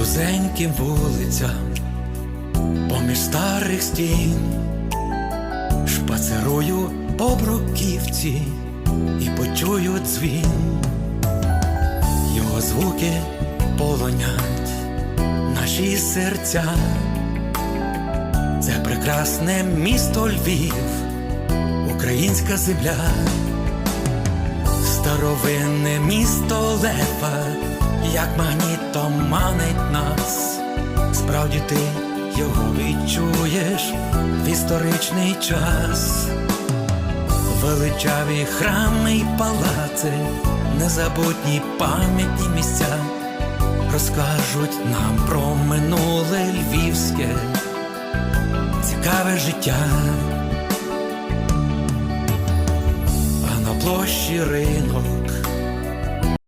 вузеньким вулицям, поміж старих стін, шпацерую по бруківці і почую дзвін, його звуки полонять наші серця. Це прекрасне місто Львів, українська земля, старовинне місто Лева, як магнітом манить нас. Справді ти його відчуєш в історичний час. Величаві храми й палаци, незабутні пам'ятні місця розкажуть нам про минуле львівське цікаве життя. А на площі ринок